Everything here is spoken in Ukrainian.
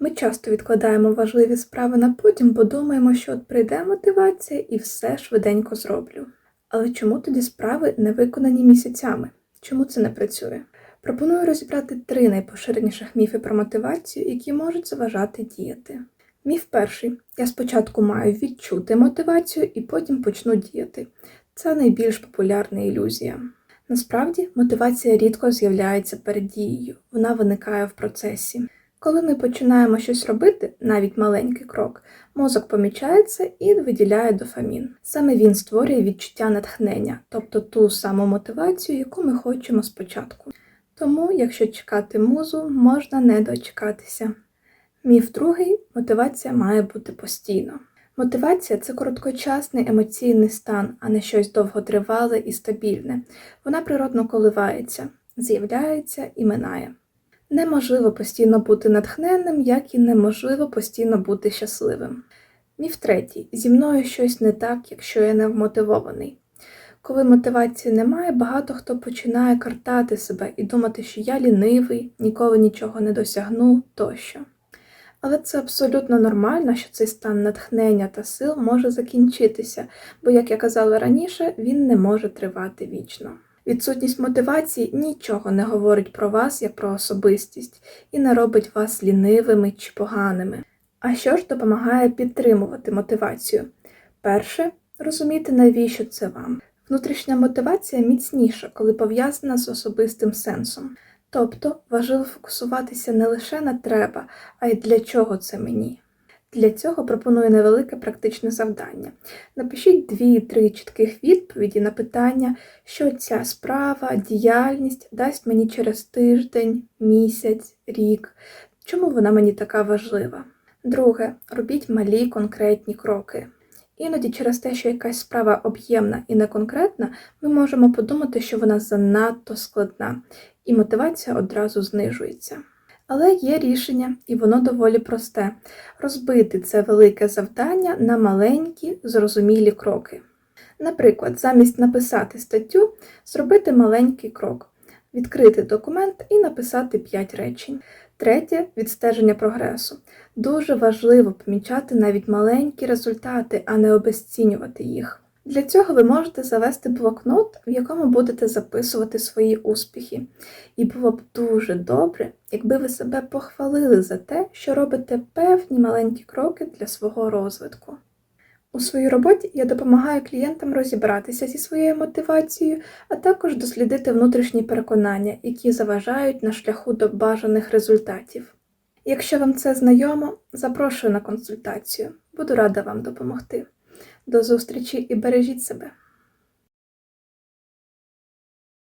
Ми часто відкладаємо важливі справи на потім, бо думаємо, що от прийде мотивація і все швиденько зроблю. Але чому тоді справи не виконані місяцями? Чому це не працює? Пропоную розібрати три найпоширеніших міфи про мотивацію, які можуть заважати діяти. Міф перший: я спочатку маю відчути мотивацію і потім почну діяти. Це найбільш популярна ілюзія. Насправді, мотивація рідко з'являється перед дією, вона виникає в процесі. Коли ми починаємо щось робити, навіть маленький крок, мозок помічається і виділяє дофамін. Саме він створює відчуття натхнення, тобто ту саму мотивацію, яку ми хочемо спочатку. Тому, якщо чекати музу, можна не дочекатися. Міф другий мотивація має бути постійно. Мотивація це короткочасний емоційний стан, а не щось довготривале і стабільне. Вона природно коливається, з'являється і минає. Неможливо постійно бути натхненним, як і неможливо постійно бути щасливим. Міф третій: зі мною щось не так, якщо я не вмотивований. Коли мотивації немає, багато хто починає картати себе і думати, що я лінивий, ніколи нічого не досягну тощо. Але це абсолютно нормально, що цей стан натхнення та сил може закінчитися, бо, як я казала раніше, він не може тривати вічно. Відсутність мотивації нічого не говорить про вас як про особистість і не робить вас лінивими чи поганими. А що ж допомагає підтримувати мотивацію? Перше розуміти, навіщо це вам. Внутрішня мотивація міцніша, коли пов'язана з особистим сенсом. Тобто важливо фокусуватися не лише на треба, а й для чого це мені. Для цього пропоную невелике практичне завдання. Напишіть дві-три чітких відповіді на питання, що ця справа, діяльність дасть мені через тиждень, місяць, рік, чому вона мені така важлива. Друге, робіть малі конкретні кроки. Іноді через те, що якась справа об'ємна і неконкретна, ми можемо подумати, що вона занадто складна, і мотивація одразу знижується. Але є рішення, і воно доволі просте розбити це велике завдання на маленькі, зрозумілі кроки. Наприклад, замість написати статтю, зробити маленький крок, відкрити документ і написати 5 речень. Третє відстеження прогресу. Дуже важливо помічати навіть маленькі результати, а не обесцінювати їх. Для цього ви можете завести блокнот, в якому будете записувати свої успіхи. І було б дуже добре, якби ви себе похвалили за те, що робите певні маленькі кроки для свого розвитку. У своїй роботі я допомагаю клієнтам розібратися зі своєю мотивацією, а також дослідити внутрішні переконання, які заважають на шляху до бажаних результатів. Якщо вам це знайомо, запрошую на консультацію. Буду рада вам допомогти. До зустрічі і бережіть себе!